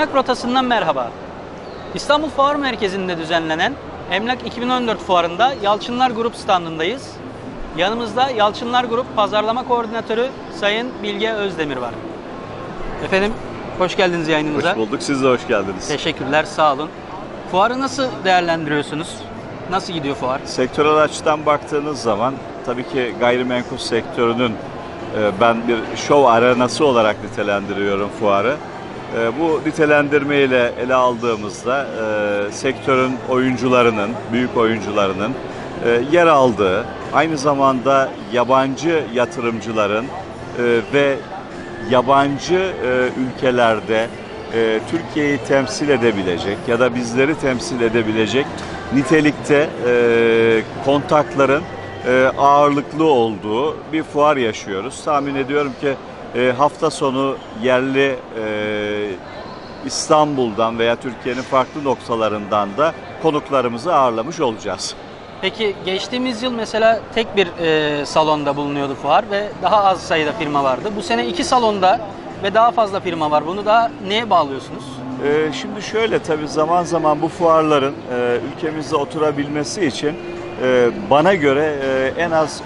Emlak Rotası'ndan merhaba. İstanbul Fuar Merkezi'nde düzenlenen Emlak 2014 fuarında Yalçınlar Grup standındayız. Yanımızda Yalçınlar Grup Pazarlama Koordinatörü Sayın Bilge Özdemir var. Efendim hoş geldiniz yayınımıza. Hoş bulduk. Siz de hoş geldiniz. Teşekkürler, sağ olun. Fuarı nasıl değerlendiriyorsunuz? Nasıl gidiyor fuar? Sektörel açıdan baktığınız zaman tabii ki gayrimenkul sektörünün e, ben bir şov arenası olarak nitelendiriyorum fuarı. E, Bu nitelendirmeyle ele aldığımızda e, sektörün oyuncularının, büyük oyuncularının e, yer aldığı, aynı zamanda yabancı yatırımcıların e, ve yabancı ülkelerde Türkiye'yi temsil edebilecek ya da bizleri temsil edebilecek nitelikte kontakların ağırlıklı olduğu bir fuar yaşıyoruz. Tahmin ediyorum ki e, hafta sonu yerli e, İstanbul'dan veya Türkiye'nin farklı noktalarından da konuklarımızı ağırlamış olacağız. Peki geçtiğimiz yıl mesela tek bir e, salonda bulunuyordu fuar ve daha az sayıda firma vardı. Bu sene iki salonda ve daha fazla firma var. Bunu da neye bağlıyorsunuz? Ee, Şimdi şöyle tabii zaman zaman bu fuarların e, ülkemizde oturabilmesi için e, bana göre e, en az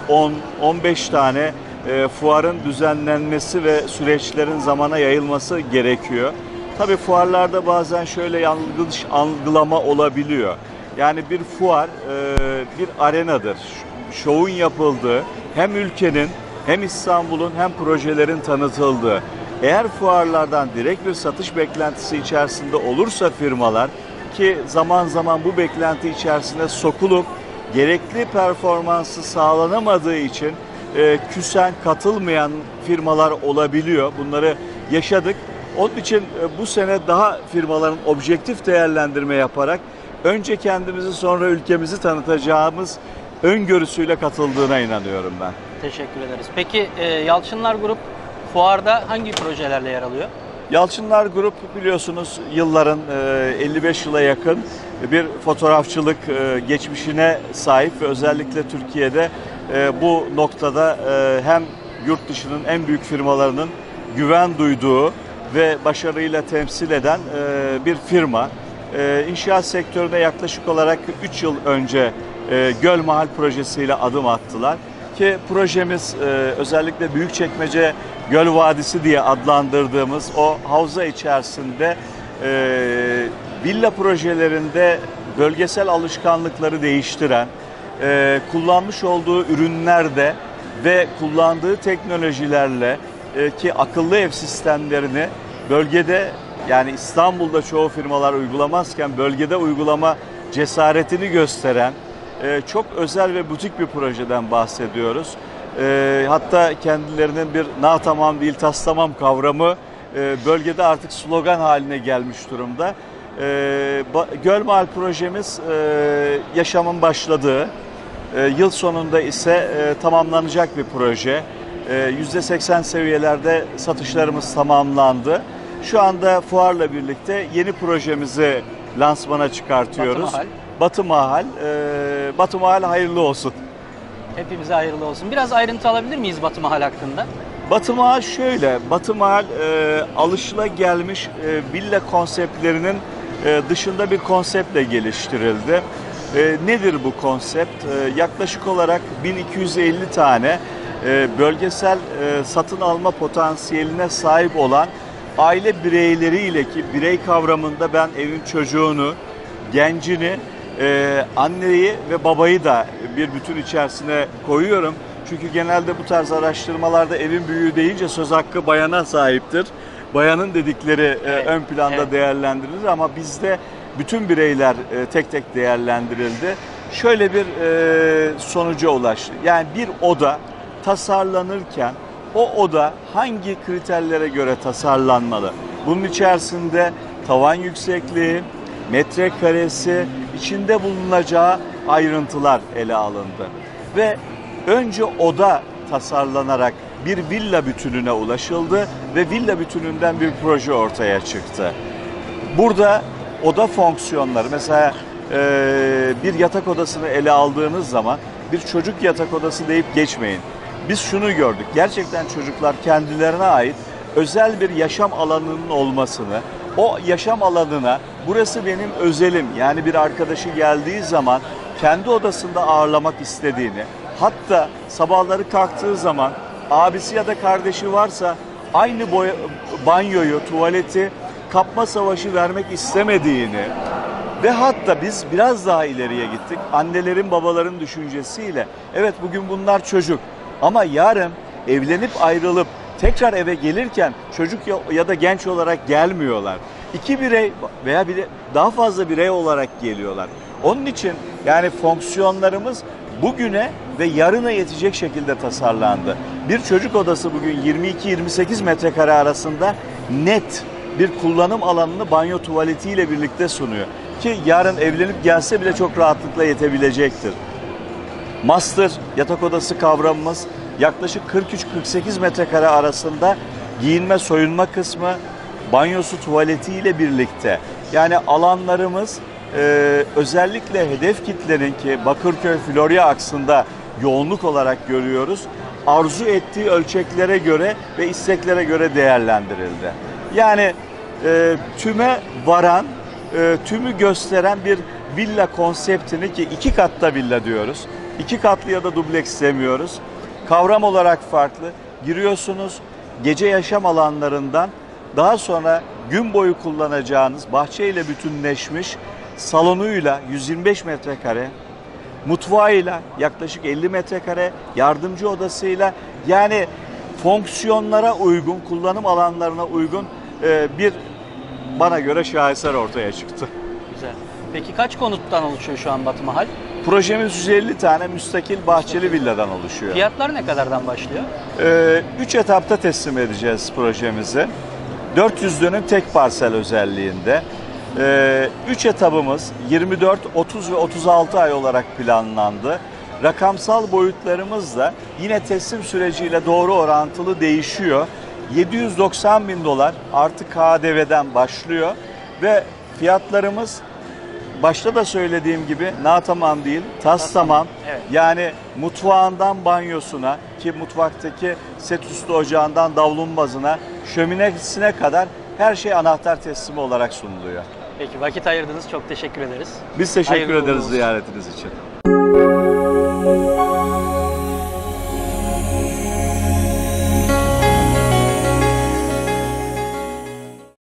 10-15 tane e, fuarın düzenlenmesi ve süreçlerin zamana yayılması gerekiyor. Tabii fuarlarda bazen şöyle yanlış algılama olabiliyor. Yani bir fuar e, bir arenadır. Şovun yapıldığı hem ülkenin hem İstanbul'un hem projelerin tanıtıldığı. Eğer fuarlardan direkt bir satış beklentisi içerisinde olursa firmalar ki zaman zaman bu beklenti içerisine sokulup gerekli performansı sağlanamadığı için e, küsen katılmayan firmalar olabiliyor. Bunları yaşadık. Onun için e, bu sene daha firmaların objektif değerlendirme yaparak önce kendimizi sonra ülkemizi tanıtacağımız öngörüsüyle katıldığına inanıyorum ben. Teşekkür ederiz. Peki e, Yalçınlar Grup fuarda hangi projelerle yer alıyor? Yalçınlar Grup biliyorsunuz yılların e, 55 yıla yakın bir fotoğrafçılık e, geçmişine sahip ve özellikle Türkiye'de e, bu noktada e, hem yurt dışının en büyük firmalarının güven duyduğu ve başarıyla temsil eden e, bir firma. E, İnşaat sektörüne yaklaşık olarak 3 yıl önce e, Göl Mahal projesiyle adım attılar ki projemiz e, özellikle Büyükçekmece Göl Vadisi diye adlandırdığımız o havza içerisinde e, villa projelerinde bölgesel alışkanlıkları değiştiren, e, kullanmış olduğu ürünlerde ve kullandığı teknolojilerle e, ki akıllı ev sistemlerini bölgede yani İstanbul'da çoğu firmalar uygulamazken bölgede uygulama cesaretini gösteren e, çok özel ve butik bir projeden bahsediyoruz. E, hatta kendilerinin bir na tamam değil tas tamam kavramı e, bölgede artık slogan haline gelmiş durumda. E, ba- Gölmahal projemiz e, yaşamın başladığı, e, yıl sonunda ise e, tamamlanacak bir proje. E, %80 seviyelerde satışlarımız tamamlandı. Şu anda fuarla birlikte yeni projemizi lansmana çıkartıyoruz. Batı Mahal. Batı Mahal. E, Batı Mahal hayırlı olsun. Hepimize hayırlı olsun. Biraz ayrıntı alabilir miyiz Batı Mahal hakkında? Batı Mahal şöyle, Batı Mahal e, alışılagelmiş e, villa konseptlerinin e, dışında bir konseptle geliştirildi. E, nedir bu konsept? E, yaklaşık olarak 1250 tane e, bölgesel e, satın alma potansiyeline sahip olan aile bireyleriyle ki birey kavramında ben evin çocuğunu, gencini, e, anneyi ve babayı da bir bütün içerisine koyuyorum. Çünkü genelde bu tarz araştırmalarda evin büyüğü deyince söz hakkı bayana sahiptir. Bayanın dedikleri e, Evet, ön planda evet. değerlendirilir ama bizde bütün bireyler e, tek tek değerlendirildi. Şöyle bir e, sonuca ulaştı. Yani bir oda tasarlanırken o oda hangi kriterlere göre tasarlanmalı? Bunun içerisinde tavan yüksekliği, metrekaresi, içinde bulunacağı ayrıntılar ele alındı. Ve önce oda tasarlanarak bir villa bütününe ulaşıldı ve villa bütününden bir proje ortaya çıktı. Burada oda fonksiyonları mesela e, bir yatak odasını ele aldığınız zaman bir çocuk yatak odası deyip geçmeyin. Biz şunu gördük. Gerçekten çocuklar kendilerine ait özel bir yaşam alanının olmasını, o yaşam alanına burası benim özelim yani bir arkadaşı geldiği zaman kendi odasında ağırlamak istediğini hatta sabahları kalktığı zaman abisi ya da kardeşi varsa aynı boya, banyoyu, tuvaleti kapma savaşı vermek istemediğini ve hatta biz biraz daha ileriye gittik. Annelerin, babaların düşüncesiyle. Evet bugün bunlar çocuk ama yarın evlenip ayrılıp tekrar eve gelirken çocuk ya- ya da genç olarak gelmiyorlar. İki birey veya bile daha fazla birey olarak geliyorlar. Onun için yani fonksiyonlarımız bugüne ve yarına yetecek şekilde tasarlandı. Bir çocuk odası bugün 22-28 metrekare arasında net bir kullanım alanını banyo tuvaletiyle birlikte sunuyor. Ki yarın evlenip gelse bile çok rahatlıkla yetebilecektir. Master yatak odası kavramımız yaklaşık 43-48 metrekare arasında giyinme soyunma kısmı, banyosu tuvaletiyle birlikte. Yani alanlarımız e, özellikle hedef kitlerin ki Bakırköy Florya aksında yoğunluk olarak görüyoruz. Arzu ettiği ölçeklere göre ve isteklere göre değerlendirildi. Yani e, tüme varan, e, tümü gösteren bir villa konseptini ki iki katta villa diyoruz. İki katlı ya da dubleks istemiyoruz. Kavram olarak farklı. Giriyorsunuz gece yaşam alanlarından daha sonra gün boyu kullanacağınız bahçeyle bütünleşmiş salonuyla 125 metrekare, mutfağıyla yaklaşık 50 metrekare, yardımcı odasıyla yani fonksiyonlara uygun, kullanım alanlarına uygun e, bir bana göre şaheser ortaya çıktı. Güzel. Peki kaç konuttan oluşuyor şu an Batı Mahal? Projemiz 150 tane müstakil bahçeli villadan oluşuyor. Fiyatlar ne kadardan başlıyor? 3 etapta teslim edeceğiz projemizi. 400 dönüm tek parsel özelliğinde. 3 etabımız 24, 30 ve 36 ay olarak planlandı. Rakamsal boyutlarımız da yine teslim süreciyle doğru orantılı değişiyor. 790 bin dolar artı KDV'den başlıyor ve fiyatlarımız başta da söylediğim gibi na tamam değil, tas tamam. evet. Yani mutfağından banyosuna ki mutfaktaki set üstü ocağından davlumbazına, şöminesine kadar her şey anahtar teslimi olarak sunuluyor. Peki vakit ayırdınız. Çok teşekkür ederiz. Biz teşekkür Hayırlı ederiz olsun. ziyaretiniz için.